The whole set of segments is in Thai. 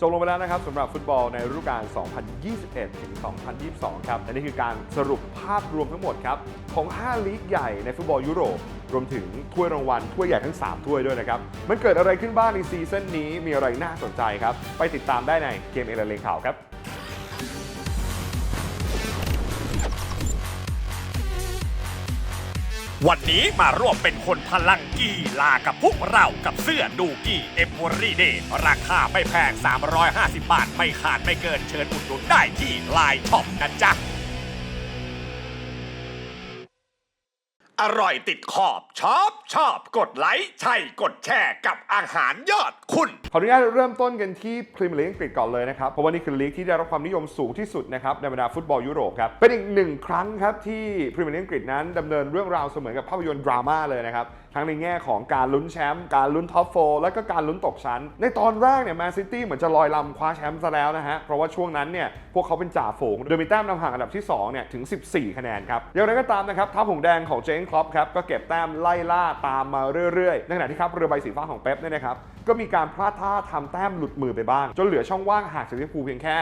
จบลงไปแล้วนะครับสำหรับฟุตบอลในฤดูกาล 2021 ถึง 2022 ครับ และนี่คือการสรุปภาพรวมทั้งหมดครับ ของ 5 ลีกใหญ่ในฟุตบอลยุโรป รวมถึงถ้วยรางวัลถ้วยใหญ่ทั้ง 3 ถ้วยด้วยนะครับ มันเกิดอะไรขึ้นบ้างในซีซั่นนี้มีอะไรน่าสนใจครับ ไปติดตามได้ในเกมเอเลเลข่าวครับ วันนี้มาร่วมเป็นคนพลังกีฬากับพวกเรากับเสื้อดูกี้เอ็มวอรี่เดย์ราคาไม่แพง 350 บาท ไม่ขาดไม่เกินเชิญอุดหนุนได้ที่ไลน์ช็อปนะจ๊ะ อร่อยติดขอบชอบชอบกดไลค์ใช่กดแชร์กับอาหารยอดคุณ ขออนุญาตเริ่มต้นกันที่พรีเมียร์ลีกอังกฤษก่อนเลยนะครับ เพราะว่านี่คือลีกที่ได้รับความนิยมสูงที่สุดนะครับในบรรดาฟุตบอลยุโรปครับ เป็นอีกหนึ่งครั้งครับที่พรีเมียร์ลีกอังกฤษนั้นดำเนินเรื่องราวเสมือนกับภาพยนตร์ดราม่าเลยนะครับ ทั้งในแง่ของการลุ้นแชมป์ การลุ้นท็อปโฟร์และก็การลุ้นตกชั้น ในตอนแรกเนี่ยแมนซิตี้เหมือนจะลอยลำคว้าแชมป์ซะแล้วนะฮะ เพราะว่าช่วงนั้นเนี่ยพวกเขาเป็นจ่าฝูง โดยมีแต้มนำห่างอันดับที่2เนี่ยถึง 14 คะแนนครับอย่างไรก็ตามนะครับทัพหงแดงของเจนครอปครับก็เก็บแต้มไล่ล่าตามมาเรื่อยๆ ในขณะที่ครับเรือใบสีฟ้าของเป๊ปเนี่ยนะครับก็มีการพลาดท่าทำแต้มหลุดมือไปบ้าง จนเหลือช่องว่างห่างจากลิเวอร์พูลเพียงแค่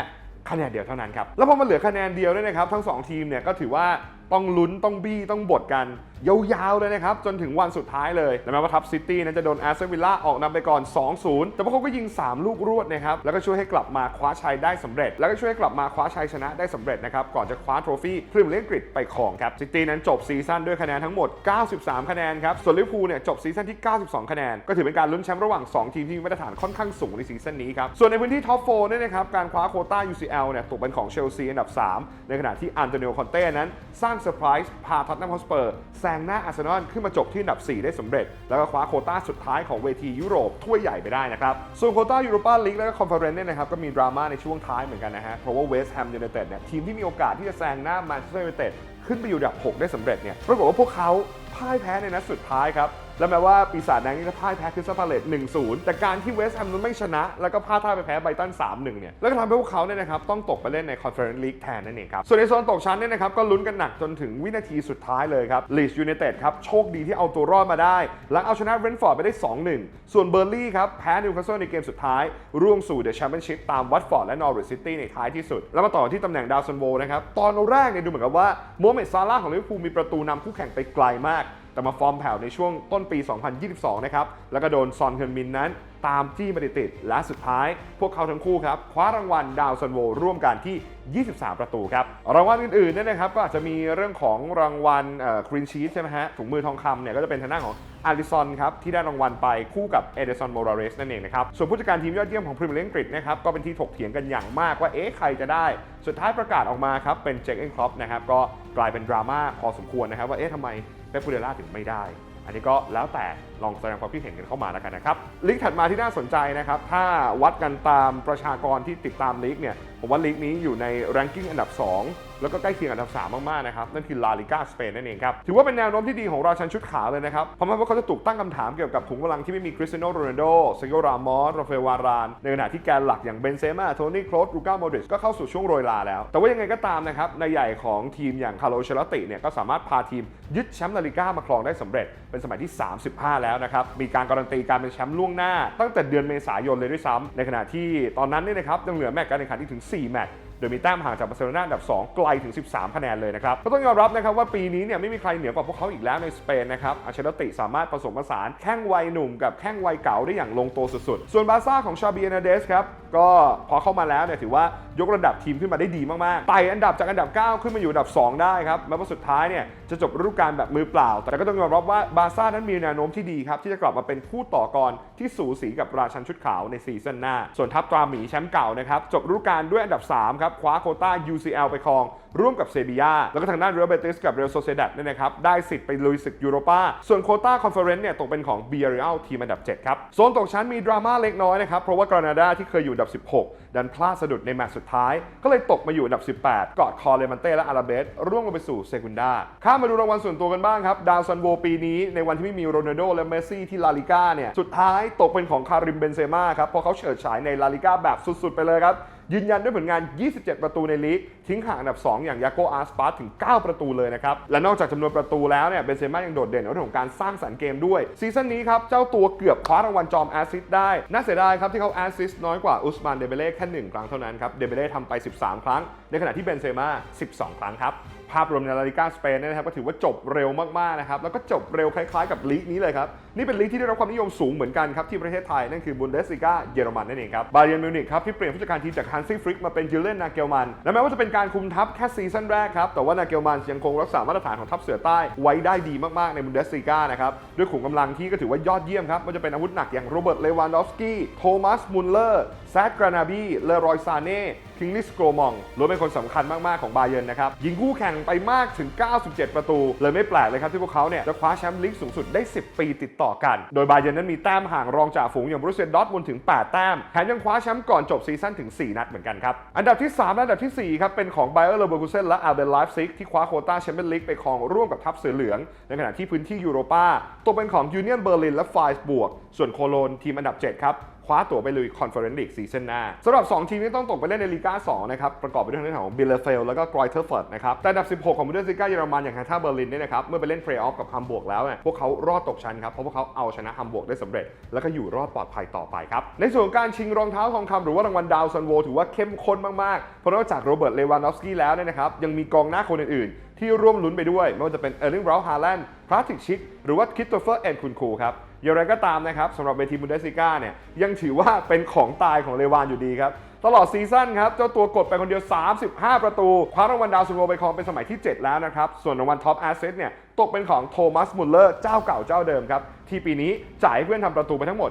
คะแนนเดียวเท่านั้นครับ แล้วพอมาเหลือคะแนนเดียวเนี่ยนะครับ ทั้ง 2 ทีมเนี่ยก็ถือว่า ต้องลุ้นต้องบี้ต้องบดกัน ยาวๆเลยนะครับ จนถึงวันสุดท้ายเลย และแม้ว่าทัพซิตี้นั้นจะโดนแอสตันวิลล่าออกนำไปก่อน 2-0 แต่พวกเขาก็ยิง 3 ลูกรวดนะครับ แล้วก็ช่วยให้กลับมาคว้าชัยได้สำเร็จ แล้วก็ช่วยให้กลับมาคว้าชัยชนะได้สำเร็จนะครับ ก่อนจะคว้าโทรฟี่พรีเมียร์ลีกฤษไปครองครับซิตี้นั้นจบซีซั่นด้วยคะแนนทั้งหมด 93 คะแนนครับส่วนลิเวอร์พูลเนี่ยจบซีซั่นที่ 92 คะแนน ก็ถือเป็นการลุ้นแชมป์ระหว่าง 2 ทีมที่มีมาตรฐานค่อนข้างสูงในซีซั่นนี้ครับส่วนในพื้นที่ท็อปโฟร์เนี่ยนะครับการคว้าโคต้า UCL เนี่ยตกเป็นของเชลซีอันดับ 3 ในขณะที่อันโตนิโอคอนเต้นั้นสร้างเซอร์ไพรส์พาท็อตแนมฮอสเปอร์แซงหน้าอาร์เซนอลขึ้นมาจบที่อันดับ 4 ได้สำเร็จ แล้วก็คว้าโคต้าสุดท้ายของเวทียุโรปถ้วยใหญ่ไปได้นะครับ ส่วนโคต้ายูโรปาลีกและก็คอนเฟอเรนซ์เนี่ยนะครับก็มีดราม่าในช่วงท้ายเหมือนกันนะฮะเพราะว่าเวสต์แฮมยูไนเต็ดเนี่ยทีมที่มีโอกาสที่จะแซงหน้าแมนเชสเตอร์ยูไนเต็ดขึ้นไปอยู่อันดับ 6 ได้สำเร็จเนี่ยปรากฏว่าพวกเขาพ่ายแพ้ในนัดสุดท้ายครับ และแม้ว่าปีศาจแดงนี่จะพ่ายแพ้คริสตัลพาเลต1-0 แต่การที่เวสต์แฮมนั้นไม่ชนะ แล้วก็พลาดท่าไปแพ้ไบรตัน 3-1 เนี่ย แล้วก็ทำให้พวกเขาเนี่ยนะครับต้องตกไปเล่นในคอนเฟอเรนซ์ลีกแทนนั่นเองครับ ส่วนในโซนตกชั้นเนี่ยนะครับก็ลุ้นกันหนักจนถึงวินาทีสุดท้ายเลยครับลีสยูไนเต็ดครับโชคดีที่เอาตัวรอดมาได้ หลังเอาชนะเรนฟอร์ดไปได้ 2-1 ส่วนเบอร์ลี่ครับแพ้นิวคาสเซิลในเกมสุดท้ายร่วงสู่เดอะแชมเปี้ยนชิพตามวัตฟอร์ดและนอริทซิตี้ในท้ายที่สุด แล้วมาต่อที่ตำแหน่งดาวซันโวนะครับตอนแรกเนี่ยดูเหมือนกับว่าโมเมดซาร่าของลิเวอร์พูลมีประตูนำคู่แข่งไปไกลมาก แต่มาฟอร์มแผ่วในช่วงต้นปี 2022 นะครับ แล้วก็โดนซอนเฮิร์นมินนั้นตามจี้มาติดๆและสุดท้าย พวกเขาทั้งคู่ครับ คว้ารางวัลดาวซันโวร่วมกันที่ 23 ประตูครับ รางวัลอื่นๆเนี่ยนะครับ ก็อาจจะมีเรื่องของรางวัลครีนชีสใช่ไหมฮะ ถุงมือทองคำเนี่ยก็จะเป็นทางด้านของอาริซอนครับ ที่ได้รางวัลไปคู่กับเอเดซอนโมราเรสนั่นเองนะครับ ส่วนผู้จัดการทีมยอดเยี่ยมของพรีเมียร์ลีกอังกฤษนะครับก็เป็นที่ถกเถียงกันอย่างมากว่าเอ๊ะใครจะได้ สุดท้ายประกาศออกมาครับเป็นเจคเอ็นครอปนะครับก็กลายเป็นดราม่าพอสมควรนะครับว่าเอ๊ะทำไม เป๊ปปูเดล่าถึงไม่ได้ อันนี้ก็แล้วแต่ ลองแสดงความคิดเห็นกันเข้ามาแล้วกันนะครับลีกถัดมาที่น่าสนใจนะครับถ้าวัดกันตามประชากรที่ติดตามลีกเนี่ยผมว่าลีกนี้อยู่ใน ranking อันดับ 2 แล้วก็ใกล้เคียงอันดับ 3 มาก ๆ นะครับ นั่นคือลาลิกาสเปนนั่นเองครับ ถือว่าเป็นแนวโน้มที่ดีของราชันชุดขาวเลยนะครับ เพราะว่าเขาจะถูกตั้งคำถามเกี่ยวกับถุงพลังที่ไม่มีคริสเตียโนโรนัลโดเซโกรามอสราฟาเอลวาราน ในขณะที่แกนหลักอย่างเบนเซม่าโทนี่โครสลูก้าโมดริชก็เข้าสู่ช่วงโรยลาแล้ว แต่ว่ายังไงก็ตามนะครับในใหญ่ของทีมอย่างคาร์โลเชลติเนี่ยก็สามารถพาทีมยึดแชมป์ลาลิก้ามาครองได้สำเร็จเป็นสมัยที่ 35 แล้วนะครับ มีการการันตีการเป็นแชมป์ล่วงหน้า ตั้งแต่เดือนเมษายนเลยด้วยซ้ำในขณะที่ตอนนั้นเนี่ยนะครับยังเหลือแมตช์การแข่งขันอีกถึง 4 แมตช์โดยมีแต้มห่างจากบาร์เซโลนาอันดับ 2 ไกลถึง 13 คะแนนเลยนะครับ ก็ต้องยอมรับนะครับว่าปีนี้เนี่ยไม่มีใครเหนือกว่าพวกเขาอีกแล้วในสเปนนะครับ อัลเชลติสามารถผสมผสานแข้งวัยหนุ่มกับแข้งวัยเก่าได้อย่างลงตัวสุดๆ ส่วนบาซ่าของชาบีเอนาเดสครับ ก็พอเข้ามาแล้วเนี่ยถือว่ายกระดับทีมขึ้นมาได้ดีมากๆ ไต่อันดับจากอันดับ 9 ขึ้นมาอยู่อันดับ 2 ได้ครับแม้ว่าสุดท้ายเนี่ย จะจบฤดูกาลแบบมือเปล่า แต่ก็ต้องยอมรับว่าบาร์ซ่านั้นมีแนวโน้มที่ดีครับที่จะกลับมาเป็นคู่ต่อกรที่สูสีกับราชันชุดขาวในซีซั่นหน้า ส่วนทัพตราหมีแชมป์เก่านะครับจบฤดูกาลด้วยอันดับ3ครับคว้าโคต้า UCL ไปครองร่วมกับเซบียาแล้วก็ทางด้านเรอัลเบติสกับเรอัลโซเซดัดเนี่ยนะครับได้สิทธิ์ไปลุยศึกยูโรปาส่วนโคต้าคอนเฟอเรนซ์เนี่ยตกเป็นของเบียริอัลทีมอันดับ 7 ครับ โซนตกชั้นมีดราม่าเล็กน้อยนะครับ เพราะว่ากรานาดาที่เคยอยู่อันดับ 16 ดันพลาดสะดุดในแมตช์สุดท้าย ก็เลยตกมาอยู่อันดับ 18 กอดคอเลมันเต้และอาราเบสร่วงลงไปสู่เซกุนดาข้ามมาดูรางวัลส่วนตัวกันบ้างครับดาวซันโวปีนี้ในวันที่ไม่มีโรนัลโดและเมสซี่ที่ลาลิก้าเนี่ยสุดท้ายตกเป็นของคาริมเบนเซม่าครับเพราะเขาเฉิดฉายในลาลิก้าแบบสุดๆไปเลยครับ ยืนยันด้วยผลงาน 27 ประตูในลีก ทิ้งห่างอันดับ 2 อย่างยาโกอาร์สปาร์ถึง 9 ประตูเลยนะครับ และนอกจากจำนวนประตูแล้วเนี่ยเบนเซม่ายังโดดเด่นในเรื่องของการสร้างสรรค์เกมด้วย ซีซั่นนี้ครับ เจ้าตัวเกือบคว้ารางวัลจอมแอสซิสต์ได้ น่าเสียดายครับที่เขาแอสซิสต์น้อยกว่าอุสมานเดเบเล่แค่ 1 ครั้งเท่านั้นครับเดเบเล่ทำไป 13 ครั้ง ในขณะที่เบนเซม่า12 ครั้งครับ ภาพรวมในลาลิก้าสเปนเนยนะครับก็ถือว่าจบเร็วมากๆนะครับแล้วก็จบเร็วคล้ายๆกับลีกนี้เลยครับนี่เป็นลีกที่ได้รับความนิยมสูงเหมือนกันครับที่ประเทศไทยนั่นคือบุนเดสลิก้าเยอรมันนั่นเองครับบาเยร์นมิวนิกครับที่เปลี่ยนผู้จัดการทีมจากฮันซี่ฟริกมาเป็นยูเลนนาเกลมันและแม้ว่าจะเป็นการคุมทัพแค่ซีซั่นแรกครับแต่ว่านาเกลมันยังคงรักษามาตรฐานของทัพเสือใต้ไว้ได้ดีมากๆในบุนเดสลิก้านะครับด้วยขุมกำลังที่ก็ถือว่ายอดเยี่ยมครับมันจะเป็นอาวุธหนักอย่างโรเบิร์ตเลวานดอฟสกี้โทมัสมุลเลอร์แซดกรานาบีเลรอยซาเน่คิงลิสโกรมองล้วนเป็นคนสำคัญมาก ๆ ของบาเยิร์นนะครับ ยิงคู่แข่งไปมากถึง 97 ประตู เลยไม่แปลกเลยครับ ที่พวกเขาเนี่ยจะคว้าแชมป์ลีกสูงสุดได้ 10 ปีติดต่อกัน โดยบาเยิร์นนั้นมีแต้มห่างรองจ่าฝูงอย่างบรูเซียดอร์ทมุนถึง 8 แต้ม แถมยังคว้าแชมป์ก่อนจบซีซั่นถึง 4 นัดเหมือนกันครับ อันดับที่ 3 และอันดับที่ 4 ครับ เป็นของไบเออร์เลเวอร์คูเซนและอาร์เบนไลฟ์ซิกที่คว้าโควต้าแชมเปี้ยนลีกไปครองร่วมกับทัพเสือเหลือง ในขณะที่พื้นที่ยูโรปาตกเป็นของยูเนียนเบอร์ลินและไฟส์บวก ส่วนโคโลนทีมอันดับ 7 ครับ คว้าตั๋วไปลุยคอนเฟอเรนซ์ลีกซีซั่นหน้าสำหรับ 2 ทีมที่ต้องตกไปเล่นในลีกา2นะครับประกอบไปด้วยทางด้านของบิลเลเฟลแล้วก็กรอยเทอร์เฟิร์ดนะครับแต่อันดับ 16 ของบุนเดสลิก้าเยอรมันอย่างแฮท่าเบอร์ลินเนี่ยนะครับเมื่อไปเล่นเพลย์ออฟกับฮัมบวกแล้วเนี่ยพวกเขารอดตกชั้นครับเพราะพวกเขาเอาชนะฮัมบวกได้สำเร็จ แล้วก็อยู่รอดปลอดภัยต่อไปครับในส่วนของการชิงรองเท้าทองคำหรือว่ารางวัลดาวซันโวถือว่าเข้มข้นมากๆเพราะนอกจากโรเบิร์ตเลวานอฟสกี้แล้วเนี่ยนะครับยังมีกองหน้าคนอื่นๆ ที่ร่วมลุ้นไปด้วยไม่ว่าจะเป็นเออร์ลิงบราวฮาแลนด์พราติกชิกหรือว่าคริสโตเฟอร์แอนคุนคูครับ อย่างไรก็ตามนะครับสำหรับเวทีบุนเดสลิก้าเนี่ยยังถือว่าเป็นของตายของเลวานอยู่ดีครับ ตลอดซีซั่นครับ เจ้าตัวกดไปคนเดียว 35 ประตู คว้ารางวัลดาวซันโวไปครองเป็นสมัยที่ 7 แล้วนะครับ ส่วนรางวัลท็อปแอสเซทเนี่ย ตกเป็นของโทมัสมุลเลอร์เจ้าเก่าเจ้าเดิมครับ ที่ปีนี้จ่ายให้เพื่อนทำประตูไปทั้งหมด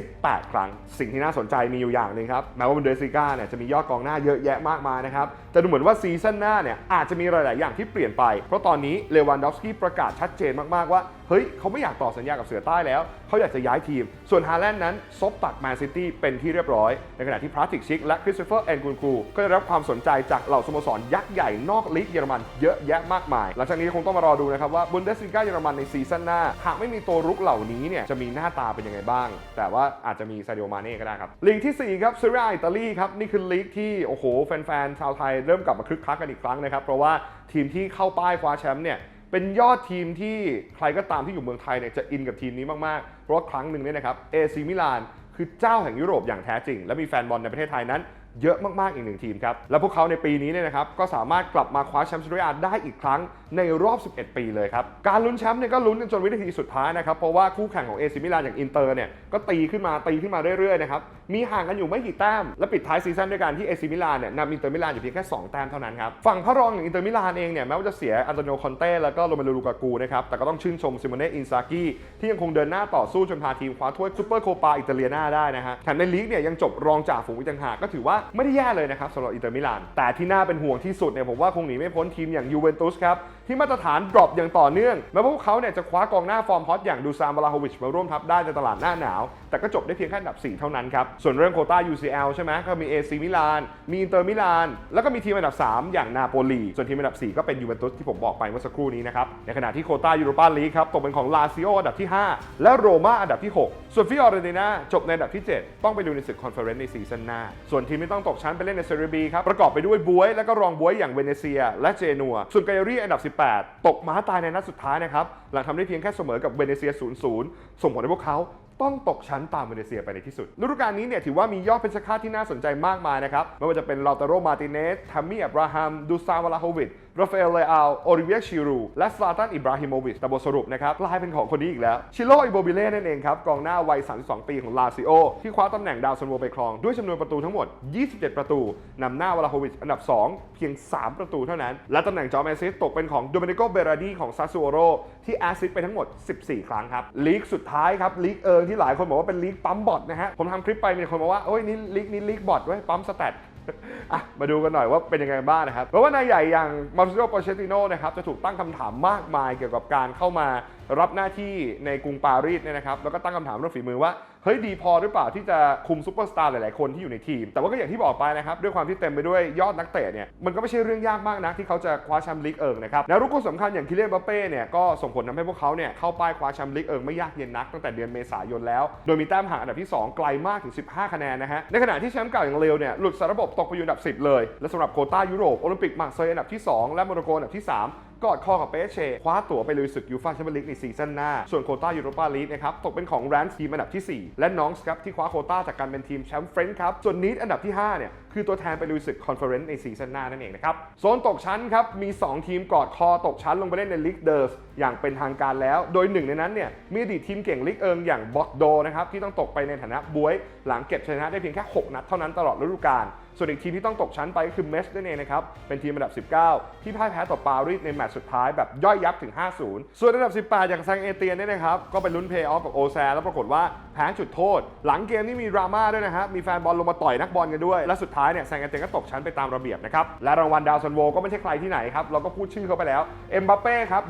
18 ครั้ง สิ่งที่น่าสนใจมีอยู่อย่างหนึ่งครับ แม้ว่าบุนเดสลิก้าเนี่ยจะมียอดกองหน้าเยอะแยะมากมายนะครับ แต่ดูเหมือนว่าซีซั่นหน้าเนี่ยอาจจะมีหลาย ๆ อย่างที่เปลี่ยนไป เพราะตอนนี้เลวันดอฟสกี้ประกาศชัดเจนมาก ๆ ว่า เฮ้ย เขาไม่อยากต่อสัญญากับเสือใต้แล้ว เขาอยากจะย้ายทีม ส่วนฮาแลนด์นั้นซบตัดแมนซิตี้เป็นที่เรียบร้อย ในขณะที่พราติกชิกและคริสโตเฟอร์แอนกุนคูก็ได้รับความสนใจจากเหล่าสโมสรยักษ์ใหญ่นอกลีกเยอรมันเยอะแยะมากมาย หลังจากนี้คงต้องมารอดูนะครับว่าบุนเดสลิก้าเยอรมันในซีซั่นหน้า หากไม่มีตัวรุกเหล่านี้เนี่ยจะมีหน้าตาเป็นยังไงบ้าง แต่ว่าอาจจะมีซาดิโอมาเน่ก็ได้ครับลีกที่ 4 ครับซีเรียอิตาลีครับนี่คือลีกที่โอ้โหแฟนๆชาวไทยเริ่มกลับมาคึกคักกันอีกครั้งนะครับเพราะว่าทีมที่เข้าป้ายคว้าแชมป์เนี่ยเป็นยอดทีมที่ใครก็ตามที่อยู่เมืองไทยเนี่ยจะอินกับทีมนี้มากๆ เพราะว่าครั้งหนึ่งเนี่ยนะครับเอซีมิลานคือเจ้าแห่งยุโรปอย่างแท้จริง และมีแฟนบอลในประเทศไทยนั้นเยอะมาก ๆ อีกหนึ่งทีมครับ และพวกเขาในปีนี้เนี่ยนะครับ ก็สามารถกลับมาคว้าแชมป์ซีเรียได้อีกครั้งในรอบ 11 ปีเลยครับ การลุ้นแชมป์เนี่ยก็ลุ้นกันจนวินาทีสุดท้ายนะครับ เพราะว่าคู่แข่งของเอซิมิลานอย่างอินเตอร์เนี่ยก็ตีขึ้นมาตีขึ้นมาเรื่อยๆนะครับ มีห่างกันอยู่ไม่กี่แต้ม และปิดท้ายซีซั่นด้วยการที่เอซิมิลานเนี่ยนำอินเตอร์มิลานอยู่เพียงแค่ 2 แต้มเท่านั้นครับ ฝั่งพระรองอย่างอินเตอร์มิลานเองเนี่ยแม้ว่าจะเสียอันโตนิโอคอนเต้แล้วก็โรเมโลลูกากูนะครับแต่ก็ต้องชื่นชมซิโมเน่อินซากิที่ยังคงเดินหน้าต่อสู้จนพาทีมคว้าถ้วยซูเปอร์โคปาอิตาเลียนาได้นะฮะแถมในลีกเนี่ยยังจบรองจาฝูงอีกต่างหากก็ถือว่าไม่ได้แย่เลยนะครับสำหรับอินเตอร์มิลานแต่ที่น่าเป็นห่วงที่สุดเนี่ยผมว่าคงหนีไม่พ้นทีมอย่างยูเวนตุสครับ ที่มาตรฐานดรอปอย่างต่อเนื่องแม้ว่าพวกเขาเนี่ยจะคว้ากองหน้าฟอร์มฮอตอย่างดูซานวาลาโฮวิชมาร่วมทัพได้ในตลาดหน้าหนาว แต่ก็จบได้เพียงแค่อันดับ 4 เท่านั้นครับ ส่วนเรื่องโคต้า UCL ใช่ไหมก็มี AC มิลาน มีอินเตอร์มิลาน แล้วก็มีทีมอันดับ 3 อย่างนาโปลีส่วนทีมอันดับ 4 ก็เป็นยูเวนตุสที่ผมบอกไปเมื่อสักครู่นี้นะครับในขณะที่โคต้ายูโรปาลีกครับตกเป็นของลาซิโออันดับที่ 5 และโรม่าอันดับที่ 6 ส่วนฟิออร์เรติน่าจบในอันดับที่ 7 ต้องไปดูในศึกคอนเฟอเรนซ์ในซีซั่นหน้า ส่วนทีมที่ต้องตกชั้นไปเล่นในเซเรียบีครับประกอบไปด้วยบวย และก็รองบวยอย่างเวเนเซีย และเจนัวส่วนไกรีอันดับ18 ตกม้าตายในนัดสุดท้ายนะครับ หลังทำได้เพียงแค่เสมอกับเวเนเซีย 0-0 ส่งผลให้พวกเขา ต้องตกชั้นตามมาเลเซียไปในที่สุดฤดูกาลนี้เนี่ยถือว่ามียอดเพชรฆาตที่น่าสนใจมากมายนะครับ ไม่ว่าจะเป็นลาตาโรมาติเนสทัมมี่อับราฮัม ดูซาวาลาโฮวิชราฟาเอลเลอาลโอริเวียชิรู และสลาตันอิบราฮิโมวิชแต่บทสรุปนะครับกลายเป็นของคนนี้อีกแล้ว ชิโลอิโบบิเล่นั่นเองครับ กองหน้าวัย 32 ปีของลาซิโอ ที่คว้าตำแหน่งดาวซันโวไปครอง ด้วยจำนวนประตูทั้งหมด 27 ประตูนำหน้าวาลาโฮวิชอันดับ 2 เพียง 3 ประตูเท่านั้น และตำแหน่งจอมแอซิสต์ตกเป็นของโดเมนิโก เบราดีของซาซูโอโรที่แอซิสไปทั้งหมด 14 ครั้งครับลีกสุดท้ายครับลีกเอิงที่หลายคนบอกว่าเป็นลีกปั๊มบอทนะฮะ ผมทำคลิปไปมีคนบอกว่าโอ้ยนี่ลีกนี่ลีกบอทไว้ปั๊มสแตทอะมาดูกันหน่อยว่าเป็นยังไงบ้างนะครับเพราะว่านายใหญ่อย่างมาร์ซิโอโปเชติโนนะครับจะถูกตั้งคำถามมากมายเกี่ยวกับการเข้ามา รับหน้าที่ในกรุงปารีสเนี่ยนะครับแล้วก็ตั้งคำถามเรื่องฝีมือว่าเฮ้ยดีพอหรือเปล่าที่จะคุมซูเปอร์สตาร์หลายๆคนที่อยู่ในทีม แต่ว่าก็อย่างที่บอกไปนะครับด้วยความที่เต็มไปด้วยยอดนักเตะเนี่ยมันก็ไม่ใช่เรื่องยากมากนักที่เขาจะคว้าแชมป์ลีกเอิงนะครับแนวรุกคนสำคัญอย่างคิเลียนบัปเป้เนี่ยก็ส่งผลทำให้พวกเขาเนี่ยเข้าป้ายคว้าแชมป์ลีกเอิงไม่ยากเย็นนักตั้งแต่เดือนเมษายนแล้ว โดยมีแต้มห่างอันดับที่ 2 ไกลมากถึง 15 คะแนนนะฮะในขณะที่แชมป์เก่าอย่างเร็วเนี่ยหลุดสารระบบตกไปอยู่อันดับ 10 เลยและสำหรับโคต้ายุโรปโอลิมปิกมาร์เซย์อันดับที่ 2 และโมนโกอันดับที่ 3 กอดคอกับเปเช่คว้าตั๋วไปลุยศึกยูฟ่าแชมเปี้ยนลีกในซีซั่นหน้า ส่วนโคต้ายูโรปาลีกนะครับตกเป็นของแรนซ์ทีมอันดับที่ 4 และน้องส์ครับที่คว้าโคต้าจากการเป็นทีมแชมป์เฟรนช์ครับส่วนนีดอันดับที่5เนี่ย คือตัวแทนไปลุยศึกคอนเฟอเรนซ์ในซีซั่นหน้านั่นเองนะครับ โซนตกชั้นครับ มี 2 ทีมกอดคอตกชั้นลงไปเล่นในลีกเดอร์สอย่างเป็นทางการแล้ว โดยหนึ่งในนั้นเนี่ยมีอดีตทีมเก่งลีกเอิงอย่างบอร์โดนะครับที่ต้องตกไปในฐานะบวย หลังเก็บชนะได้เพียงแค่ 6 นัดเท่านั้นตลอดฤดูกาลส่วนอีกทีมที่ต้องตกชั้นไปก็คือเมสนั่นเองนะครับ เป็นทีมอันดับ 19 ที่พ่ายแพ้ต่อปารีสในแมตช์สุดท้ายแบบย่อยยับถึง 5-0 ส่วนอันดับ 18 อย่างแซงเอเตียนเนี่ยนะครับ ก็เป็นลุ้นเพย์ออฟกับโอแซแล้วปรากฏว่าแพ้จุดโทษ หลังเกมนี่มีดราม่าด้วยนะฮะ มีแฟนบอลลงมาต่อยนักบอลกันด้วย และสุดท้ายเนี่ยแซงกันเตียนก็ตกชั้นไปตามระเบียบนะครับ และรางวัลดาวซันโวก็ไม่ใช่ใครที่ไหนครับ เราก็พูดชื่อเขาไปแล้ว เอ็มบัปเป้ครับ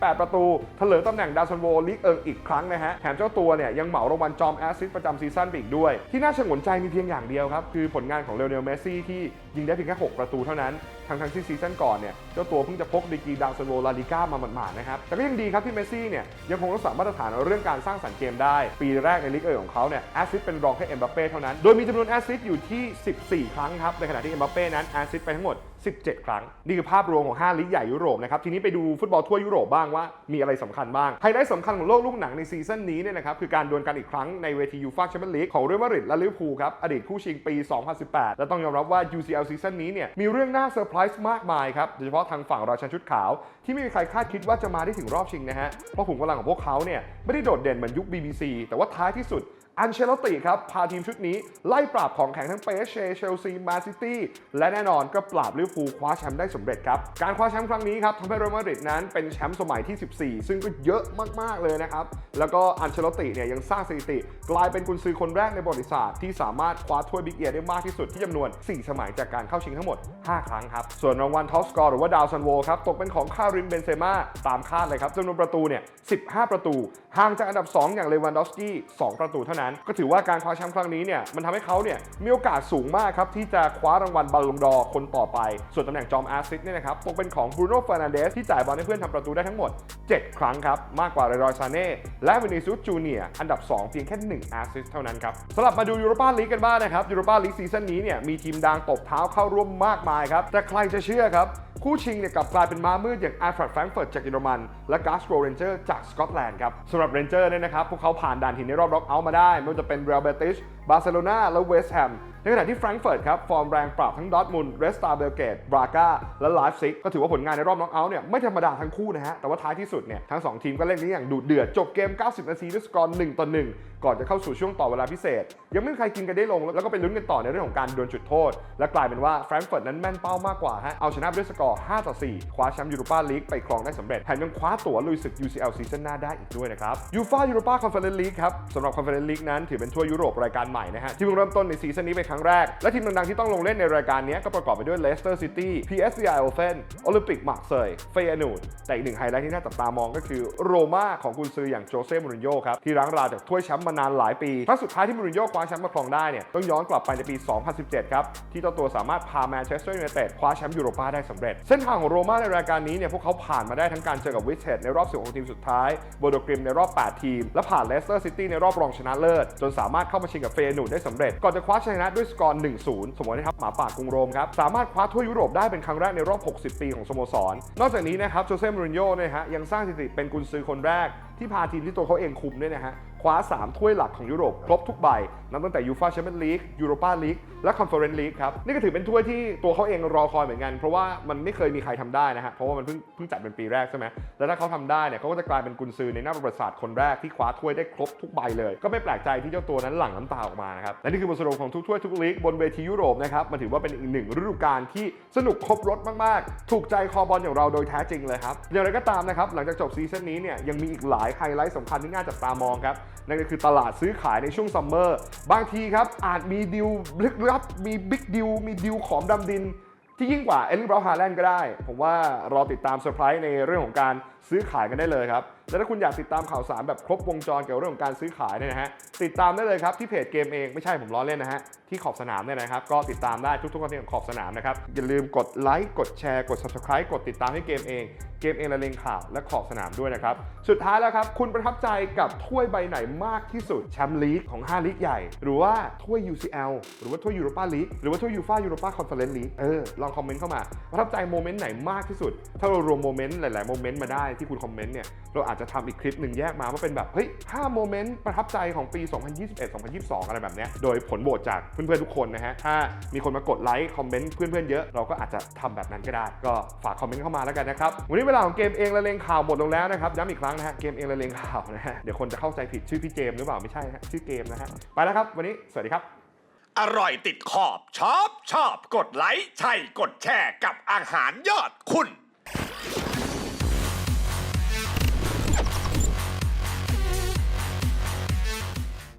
28 ประตูเถลิงตำแหน่งดาวซันโวลีกเอิงอีกครั้งนะฮะ แถมเจ้าตัวเนี่ยยังเหมารางวัลจอมแอสซิสต์ประจำซีซั่นไปอีกด้วย ที่น่าชงนใจมีเพียงอย่างเดียวครับ คือผลงานของเลโอเนลเมสซี่ที่ ยิงได้เพียงแค่ 6 ประตูเท่านั้น ทั้งทั้งที่ซีซั่นก่อนเนี่ยเจ้าตัวเพิ่งจะพกดีกรีดาวซันโวลาลิก้ามาหมาดๆนะครับ แต่ก็ยังดีครับที่เมสซี่เนี่ยยังคงรักษามาตรฐานเรื่องการสร้างสรรค์เกมได้ ปีแรกในลีกเออของเขาเนี่ยแอสซิสเป็นรองแค่เอ็มบัปเป้เท่านั้น โดยมีจำนวนแอสซิสอยู่ที่ 14 ครั้งครับในขณะที่เอ็มบัปเป้นั้นแอสซิสไปทั้งหมด 17 ครั้ง นี่คือภาพรวมของ 5 ลีกใหญ่ยุโรปนะครับทีนี้ไปดูฟุตบอลทั่วยุโรปบ้างว่ามีอะไรสำคัญบ้างไฮไลท์สำคัญของโลกลูกหนังในซีซั่นนี้เนี่ยนะครับคือการดวลกันอีกครั้งในเวทียูฟ่าแชมเปี้ยนลีกของเรอัลมาดริดและลิเวอร์พูลครับอดีตคู่ชิงปี 2018 และต้องยอมรับว่า UCL ซีซั่นนี้เนี่ยมีเรื่องน่าเซอร์ไพรส์มากมายครับโดยเฉพาะทางฝั่งราชันชุดขาว ที่ไม่มีใครคาดคิดว่าจะมาได้ถึงรอบชิงนะฮะเพราะขุมกำลังของพวกเขาเนี่ยไม่ได้โดดเด่นเหมือนยุค BBC แต่ว่าท้ายที่สุด อันเชลติครับ พาทีมชุดนี้ไล่ปราบของแข็งทั้งเปเชเชลซีมาซิตี้และแน่นอนก็ปราบลิเวอร์พูลคว้าแชมป์ได้สำเร็จครับ การคว้าแชมป์ครั้งนี้ครับทำให้เรอัลมาดริดนั้นเป็นแชมป์สมัยที่ 14 ซึ่งก็เยอะมาก ๆ เลยนะครับ แล้วก็อันเชลติเนี่ยยังสร้างสถิติ กลายเป็นกุนซือคนแรกในประวัติศาสตร์ที่สามารถคว้าถ้วยบิ๊กเอียร์ได้มากที่สุดที่จำนวน 4 สมัยจากการเข้าชิงทั้งหมด 5 ครั้งครับส่วนรางวัลท็อปสกอร์หรือว่าดาวซันโวครับตกเป็นของคาริมเบนเซม่าตามคาดเลยครับจำนวนประตูเนี่ย15 ประตูห่างจากอันดับ 2 อย่างเลวันดอฟสกี้2ประตูเท่านั้นก็ถือว่าการคว้าแชมป์ครั้งนี้เนี่ยมันทำให้เขาเนี่ยมีโอกาสสูงมากครับที่จะคว้ารางวัลบอลลงดอร์คนต่อไป ส่วนตำแหน่งจอมแอสซิสต์เนี่ยนะครับตกเป็นของบรูโน่เฟอร์นันเดสที่จ่ายบอลให้เพื่อนทำประตูได้ทั้งหมด 7 ครั้งครับมากกว่าเรรอยซาเน่และวินิซูสจูเนียอันดับ 2 เพียงแค่1แอสซิสต์เท่านั้นครับสำหรับมาดูยูโรปาลีกกันบ้างนะครับยูโรปาลีกซีซั่นนี้เนี่ยมีทีมดังตบเท้าเข้าร่วมมากมายครับแต่ใครจะเชื่อครับคู่ชิงเนี่ยกลับกลายเป็นม้ามืดอย่างอาร์ฟรัดแฟรงเฟิร์ตจากเยอรมัน และกาสโกเรนเจอร์จากสกอตแลนด์ครับสำหรับเรนเจอร์เนี่ยนะครับพวกเขาผ่านด่านหินในรอบล็อกเอาท์มาได้ไม่ว่าจะเป็นเรอัลเบติช บาร์เซโลนาและเวสต์แฮมในขณะที่แฟรงก์เฟิร์ตครับ ฟอร์มแรงปราบทั้งดอร์ทมุนเรสตาเบลเกตบราก้าและไลฟ์ซิกก็ถือว่าผลงานในรอบน็อกเอาท์เนี่ยไม่ธรรมดาทั้งคู่นะฮะ แต่ว่าท้ายที่สุดเนี่ย ทั้งสองทีมก็เล่นได้อย่างดุเดือด จบเกม 90 นาทีด้วยสกอร์1ต่อ1ก่อนจะเข้าสู่ช่วงต่อเวลาพิเศษ ยังไม่มีใครกินกันได้ลง แล้วก็ไปลุ้นกันต่อในเรื่องของการดวลจุดโทษ และกลายเป็นว่าแฟรงก์เฟิร์ตนั้นแม่นเป้ามากกว่าฮะเอาชนะด้วยสกอร์5ต่อ4คว้าแชมป์ยูโรปาลีกไปครองได้สำเร็จแถมยังคว้าตั๋วลุยศึก UCL ซีซั่นหน้าได้อีกด้วยนะครับยูฟ่ายูโรปาคอนเฟอเรนซ์ลีกครับสำหรับคอนเฟอเรนซ์ลีกนั้นถือเป็นถ้วยยุโรปรายการใหม่นะฮะที่เพิ่งเริ่มต้นในซีซั่นนี้เป็นครั้งแรก และทีมดังๆที่ต้องลงเล่นในรายการนี้ก็ประกอบไปด้วยเลสเตอร์ซิตี้ PSV Eindhoven โอลิมปิกมาร์เซย์เฟยนูดแต่อีกหนึ่งไฮไลท์ที่น่าจับตามองก็คือโรม่าของกุนซืออย่างโจเซ่มูรินโญ่ครับที่ร้างราจากถ้วยแชมป์มานานหลายปีครั้งสุดท้ายที่มูรินโญ่คว้าแชมป์มาครองได้เนี่ยต้องย้อนกลับไปในปี 2017 ครับที่เจ้าตัวสามารถพาแมนเชสเตอร์ยูไนเต็ดคว้าแชมป์ยูโรปาได้สำเร็จ เส้นทางของโรม่าในรายการนี้เนี่ยพวกเขาผ่านมาได้ทั้งการเจอกับวิสเทดในรอบ 16 ทีมสุดท้ายโบโดกริมในรอบ 8 ทีม และผ่านเลสเตอร์ซิตี้ในรอบรองชนะเลิศจนสามารถเข้ามาชิงกับเฟนูดได้สำเร็จ ก่อนจะคว้าชัยชนะด้วยสกอร์ 1-0 สมมตินะครับหมาป่ากรุงโรมครับสามารถคว้าถ้วยยุโรปได้เป็นครั้งแรกในรอบ 60 ปีของสโมสร นอกจากนี้นะครับโจเซ่มูรินโญ่เนี่ยฮะยังสร้างสถิติเป็นกุนซือคนแรกที่พาทีมที่ตัวเขาเองคุมเนี่ยนะฮะคว้า 3 ถ้วยหลักของยุโรป ครบทุกใบ นับตั้งแต่ยูฟาแชมเปี้ยนลีกยูโรปาลีกและคอนเฟอเรนซ์ลีกครับ นี่ก็ถือเป็นถ้วยที่ตัวเขาเองรอคอยเหมือนกัน เพราะว่ามันไม่เคยมีใครทำได้นะฮะเพราะว่ามันเพิ่งเพิ่งจัดเป็นปีแรกใช่ไหมแล้วถ้าเขาทำได้เนี่ยเขาก็จะกลายเป็นกุนซือในหน้าประวัติศาสตร์คนแรกที่คว้าถ้วยได้ครบทุกใบเลย ก็ไม่แปลกใจที่เจ้าตัวนั้นหลั่งน้ำตาออกมานะครับและนี่คือบทสรุปของทุกถ้วยทุกลีกบนเวทียุโรปนะครับมันถือว่าเป็นอีกหนึ่งฤดูกาลที่สนุกครบรถมากๆ ถูกใจคอบอลอย่างเราโดยแท้จริงเลยครับอย่างไรก็ตามนะครับหลังจากจบซีซั่นนี้เนี่ยยังมีอีกหลายไฮไลท์สำคัญที่น่าจับตามองครับนั่นก็คือตลาดซื้อขายในช่วงซัมเมอร์บางทีครับอาจมีดิวลึกลับมีบิ๊กดิวมีดิวขอมดำดิน ที่ยิ่งกว่าเอลิงบราฮาแลนด์ก็ได้ ผมว่ารอติดตามเซอร์ไพรส์ในเรื่องของการซื้อขายกันได้เลยครับ และถ้าคุณอยากติดตามข่าวสารแบบครบวงจรเกี่ยวกับเรื่องของการซื้อขายเนี่ยนะฮะติดตามได้เลยครับที่เพจเกมเองไม่ใช่ผมล้อเล่นนะฮะที่ขอบสนามเนี่ยนะครับก็ติดตามได้ทุกๆคอนเทนต์ของขอบสนามนะครับอย่าลืมกดไลค์กดแชร์กด subscribe กดติดตามให้เกมเองเกมเองละเลงข่าวและขอบสนามด้วยนะครับ สุดท้ายแล้วครับ คุณประทับใจกับถ้วยใบไหนมากที่สุด แชมป์ลีกของ 5 ลีกใหญ่ หรือว่าถ้วย UCL หรือว่าถ้วยยูโรปาลีกหรือว่าถ้วยยูฟ่ายูโรปาคอนเฟอเรนซ์ลีกเออลองคอมเมนต์เข้ามา ประทับใจโมเมนต์ไหนมากที่สุด ถ้าเรารวมโมเมนต์หลาย ๆ โมเมนต์มาได้ที่คุณคอมเมนต์เนี่ยเราอาจจะทำอีกคลิปหนึ่งแยกมาว่าเป็นแบบเฮ้ย5โมเมนต์ประทับใจของปี 2021-2022 อะไรแบบเนี้ยโดยผลโหวตจากเพื่อน ๆ ทุกคนนะฮะถ้ามีคนมากดไลค์คอมเมนต์เพื่อน ๆ เยอะเราก็อาจจะทำแบบนั้นก็ได้ ก็ฝากคอมเมนต์เข้ามาแล้วกันนะครับวันนี้เวลาของเกมเองละเลงข่าวหมดลงแล้วนะครับย้ำอีกครั้งนะฮะเกมเองละเลงข่าวนะฮะเดี๋ยวคนจะเข้าใจผิดชื่อพี่เจมหรือเปล่าไม่ใช่ฮะชื่อเกมนะฮะไปแล้วครับวันนี้สวัสดีครับ อร่อยติดขอบชอบชอบกดไลค์ใช่กดแชร์กับอาหารยอดคุณ